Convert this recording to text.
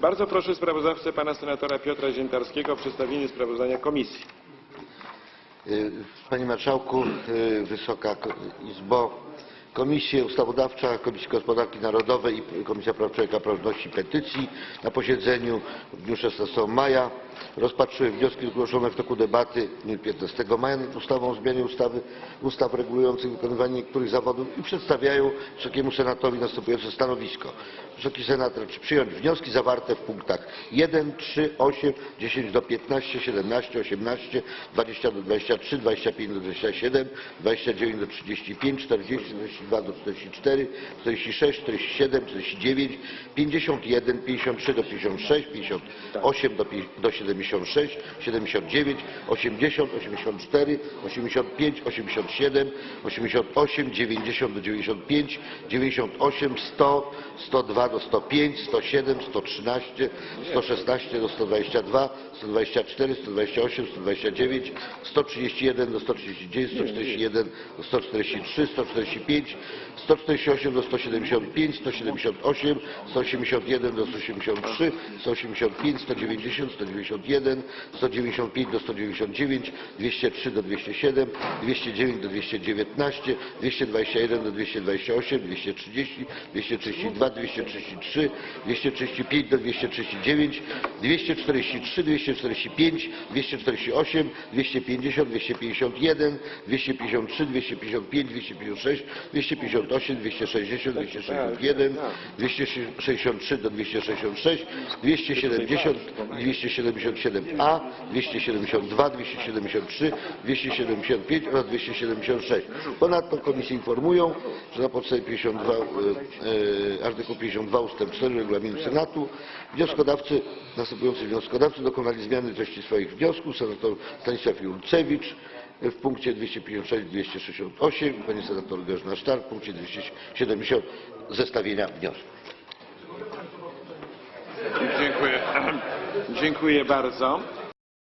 Bardzo proszę sprawozdawcę pana senatora Piotra Ziętarskiego o przedstawienie sprawozdania komisji. Y, Panie Marszałku, y, Wysoka Izbo, Komisja Ustawodawcza, Komisja Gospodarki Narodowej i Komisja Praw Człowieka, Praw Ludności i Petycji na posiedzeniu w dniu 16 maja rozpatrzyły wnioski zgłoszone w toku debaty w dniu 15 maja nad ustawą o zmianie ustawy, ustaw regulujących wykonywanie niektórych zawodów i przedstawiają Wysokiemu Senatowi następujące stanowisko. Wysoki Senat raczy przyjąć wnioski zawarte w punktach 1, 3, 8, 10 do 15, 17, 18, 20 do 23, 25 do 27, 29 do 35, 40, 42 do 44, 46, 47, 49, 51, 53 do 56, 58 do, pi- do 76, 79, 80, 84, 85, 87, 88, 90 do 95, 98, 100, 102 do 105, 107, 113, 116 do 122, 124, 128, 129, 131 do 139, 141 do 143, 145, 148 do 175, 178, 181 do 183, 185, 190, 191, 195 do 199, 203 do 207, 209 do 219, 221 do 228, 230, 232, 233, 235 do 239, 243, 245, 248, 250, 251, 253, 255, 256, 258, 260, 261, 263 do 266, 270, 277a, 272, 273, 275 oraz 276. Ponadto komisje informują, że na podstawie 52, e, e, artykuł 52 ust. 4 regulaminu Senatu wnioskodawcy, następujący wnioskodawcy dokonali zmiany treści swoich wniosków. Senator Stanisław Jurcewicz w punkcie 256-268 i pani senator Grażyna Sztar w punkcie 270 zestawienia wniosków. Dziękuję. Dziękuję bardzo.